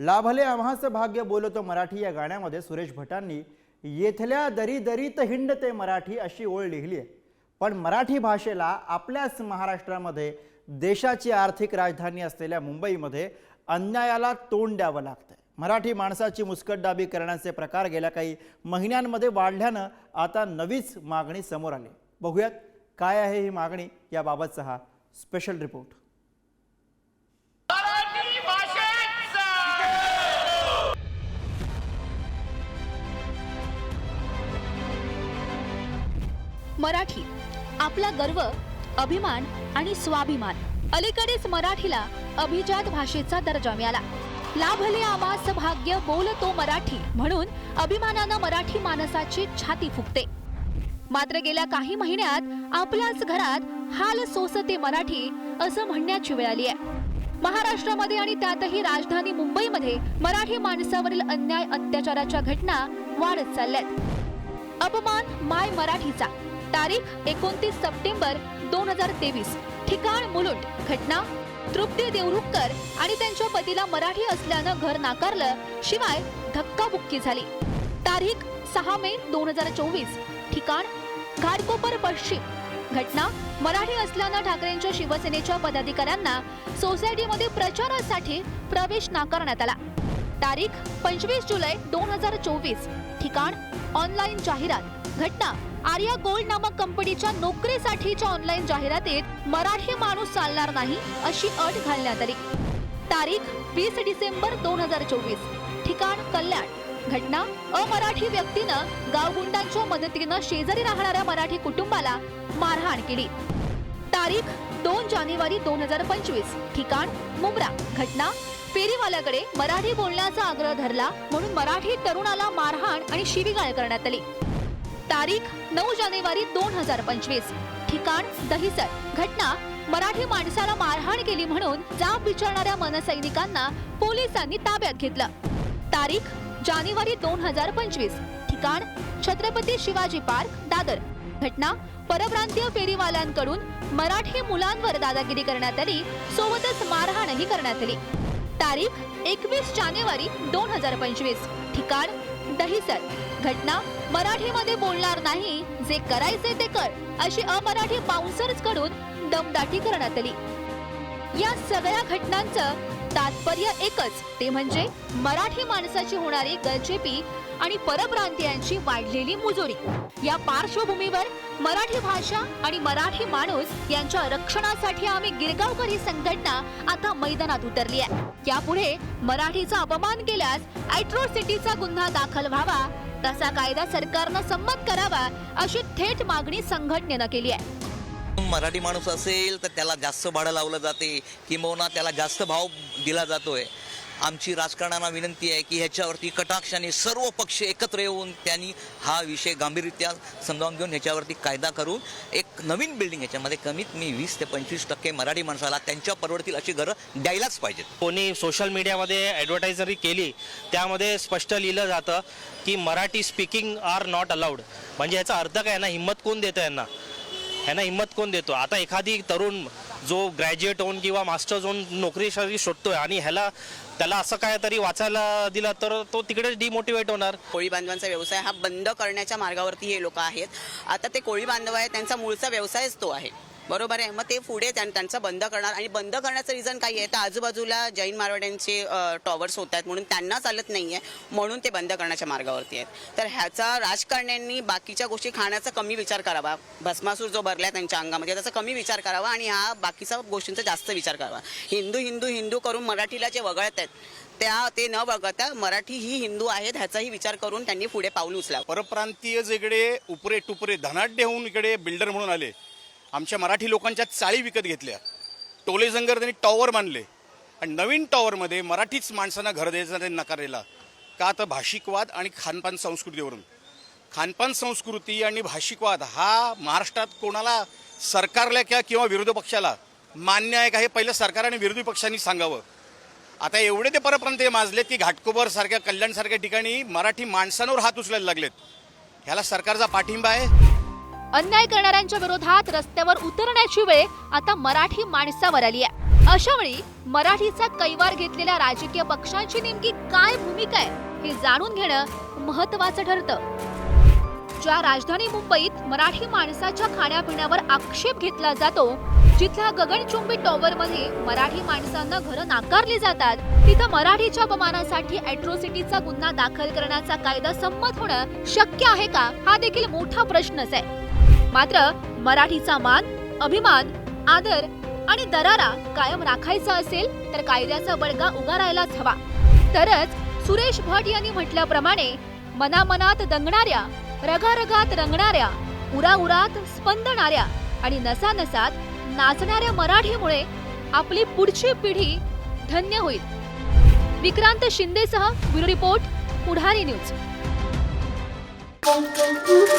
लाभले आम्हास भाग्य बोलतो मराठी या गाण्यामध्ये सुरेश भटांनी येथल्या दरी दरीत हिंडते मराठी अशी ओळ लिहिली आहे. पण मराठी भाषेला आपल्याच महाराष्ट्रामध्ये देशाची आर्थिक राजधानी असलेल्या मुंबईमध्ये अन्यायाला तोंड द्यावं लागतंय. मराठी माणसाची मुस्कटदाबी करण्याचे प्रकार गेल्या काही महिन्यांमध्ये वाढल्यानं आता नवीच मागणी समोर आली. बघूयात काय आहे ही मागणी याबाबतचा हा स्पेशल रिपोर्ट मराठी. आपला गर्व अभिमान आणि स्वाभिमान. अलीकडेच मराठीला अभिजात भाषेचा दर्जा मिळाला. लाभले आमास भाग्य बोलतो मराठी म्हणून अभिमानानं मराठी माणसाची छाती फुकते मात्र गेल्या काही महिन्यात आपल्याच घरात हाल सोसते मराठी असं म्हणण्याची वेळ आली आहे. महाराष्ट्रामध्ये आणि त्यातही राजधानी मुंबईमध्ये मराठी माणसावरील अन्याय अत्याचाराच्या घटना वाढत चालल्यात. अपमान माय मराठीचा. तारीख एकोणतीस सप्टेंबर दोन हजार तेवीस. ठिकाण मुलुंड. घटना तृप्ती देवरुखकर आणि त्यांच्या पतीला मराठी असल्यानं घर नाकारलं शिवाय धक्काबुक्की झाली. तारीख सहा मे दोन हजार चोवीस. ठिकाण घाटकोपर पश्चिम. घटना मराठी असल्यानं ठाकरेंच्या शिवसेनेच्या पदाधिकाऱ्यांना सोसायटीमध्ये प्रचारासाठी प्रवेश नाकारण्यात आला. तारीख पंचवीस जुलै दोन हजार चोवीस. ठिकाण ऑनलाईन जाहिरात. घटना आर्या गोल्ड नामक कंपनीच्या नोकरीसाठीच्या ऑनलाईन जाहिरातीत मराठी माणूस चालणार नाही अशी अट घालण्यात आली. तारीख वीस डिसेंबर दोन हजार चोवीस. ठिकाण कल्याण. घटना अमराठी व्यक्तीनं गावगुंडांच्या मदतीनं शेजारी राहणाऱ्या मराठी कुटुंबाला मारहाण केली. तारीख दोन जानेवारी दोन हजार पंचवीस. ठिकाण मुंब्रा. घटना फेरीवाल्याकडे मराठी बोलण्याचा आग्रह धरला म्हणून मराठी तरुणाला मारहाण आणि शिवीगाळ करण्यात आली. तारीख नऊ जानेवारी दोन हजार पंचवीस. ठिकाण दहिसर. घटना मराठी माणसाला मारहाण केली म्हणून जाब विचारणाऱ्या मनसैनिकांना पोलिसांनी ताब्यात घेतलं. तारीख जानेवारी दोन हजार पंचवीस. ठिकाण छत्रपती शिवाजी पार्क दादर. घटना परप्रांतीय फेरीवाल्यांकडून मराठी मुलांवर दादागिरी करण्यात आली. सोबतच मारहाणही करण्यात आली. तारीख एकवीस जानेवारी दोन हजार पंचवीस. ठिकाण दहिसर. घटना मराठीमध्ये बोलणार नाही जे करायचे ते कर अशी अमराठी बाउन्सर्सकडून दमदाटी करण्यात आली. या सगळ्या घटनांचं तात्पर्य एकच ते म्हणजे मराठी माणसाची होणारी गलचेपी आणि परप्रांतीयांची वाढलेली मुजोरी. या पार्श्वभूमीवर मराठी भाषा आणि मराठी माणूस यांच्या रक्षणासाठी आम्ही गिरगावकर ही संघटना आता मैदानात उतरली आहे यापुढे मराठीचा अपमान केल्यास ॲट्रोसिटीचा गुन्हा दाखल व्हावा तसा कायदा सरकारनं संमत करावा अशी थेट मागणी संघटनेनं केली आहे मराठी माणूस असेल तर त्याला जास्त भाडं लावलं जाते किंबहुना त्याला जास्त भाव दिला जातोय. आमची राजकारणाला विनंती आहे की ह्याच्यावरती कटाक्षाने सर्व पक्ष एकत्र येऊन त्यांनी हा विषय गांभीर्यरित्या समजावून घेऊन ह्याच्यावरती कायदा करून एक नवीन बिल्डिंग ह्याच्यामध्ये कमीत कमी वीस ते पंचवीस टक्के मराठी माणसाला त्यांच्या परवडतील अशी घरं द्यायलाच पाहिजेत. कोणी सोशल मीडियामध्ये ॲडव्हर्टायझरी केली त्यामध्ये स्पष्ट लिहिलं जातं की Marathi speaking are not allowed म्हणजे याचा अर्थ काय ना हिंमत कोण देतं यांना? ह्यांना हिंमत कोण देतो? आता एखादी तरुण जो ग्रॅज्युएट होऊन किंवा मास्टर्स होऊन नोकरीसाठी शोधतोय आणि ह्याला त्याला असं काय तरी वाचायला दिलं तर तो तिकडेच डिमोटिवेट होणार. कोळी बांधवांचा व्यवसाय हा बंद करण्याच्या मार्गावरती हे लोक आहेत. आता ते कोळी बांधव आहे त्यांचा मूळचा व्यवसायच तो आहे. बरोबर आहे. मग ते पुढे त्यां- बंद करणार. आणि बंद करण्याचं रिझन काय आहे? तर आजूबाजूला जैन मारवाड्यांचे टॉवर्स होत आहेत म्हणून त्यांना चालत नाही आहे म्हणून ते बंद करण्याच्या मार्गावरती आहेत. तर ह्याचा राजकारण्यांनी बाकीच्या गोष्टी खाण्याचा कमी विचार करावा. भस्मासूर जो भरला त्यांच्या अंगामध्ये त्याचा कमी विचार करावा आणि हा बाकीचा गोष्टींचा जास्त विचार करावा. हिंदू हिंदू हिंदू करून मराठीला जे वगळत आहेत त्या ते न वगळता मराठी ही हिंदू आहेत ह्याचाही विचार करून त्यांनी पुढे पाऊल उचला परप्रांतीय जे इकडे उपरे टुपरे धनाढ्य होऊन इकडे बिल्डर म्हणून आले आमच्या मराठी लोकांच्या चाळी विकत घेतल्या. टोले जंगर त्यांनी टॉवर बांधले. आणि नवीन टॉवरमध्ये मराठीच माणसांना घर द्यायचा त्यांनी नकार दिला. का तर भाषिकवाद आणि खानपान संस्कृतीवरून. खानपान संस्कृती आणि भाषिकवाद हा महाराष्ट्रात कोणाला सरकारला किंवा किंवा विरोधी पक्षाला मान्य आहे का हे पहिलं सरकार आणि विरोधी पक्षांनी सांगावं. आता एवढे ते परप्रांतीय माजलेत की घाटकोबर सारख्या कल्याणसारख्या ठिकाणी मराठी माणसांवर हात उचलायला लागलेत. ह्याला सरकारचा पाठिंबा आहे. अन्याय करणाऱ्यांच्या विरोधात रस्त्यावर उतरण्याची वेळ आता मराठी माणसावर आली आहे. अशा वेळी मराठीचा कैवार घेतलेल्या राजकीय पक्षांची नेमकी काय भूमिका आहे हे जाणून घेणं महत्वाचं ठरतं. ज्या राजधानी मुंबईत मराठी माणसाच्या खाण्यापिण्यावर आक्षेप घेतला जातो जिथल्या गगनचुंबी टॉवर मध्ये मराठी माणसांना घरं नाकारली जातात तिथं मराठीच्या अपमानासाठी अॅट्रोसिटीचा गुन्हा दाखल करण्याचा कायदा संमत होणं शक्य आहे का हा देखील मोठा प्रश्नच आहे. मात्र मराठीचा मान अभिमान आदर आणि दरारा कायम राखायचा असेल तर कायद्याचा बळगा उगारायलाच हवा. तरच सुरेश भट यांनी म्हटल्याप्रमाणे मनामनात दंगणाऱ्या रगारगात रंगणाऱ्या उराउरात स्पंदणाऱ्या आणि नसानसात नाचणाऱ्या मराठीमुळे आपली पुढची पिढी धन्य होईल. Vikrant शिंदेसह bureau report Pudhari news. Boom, boom, boom,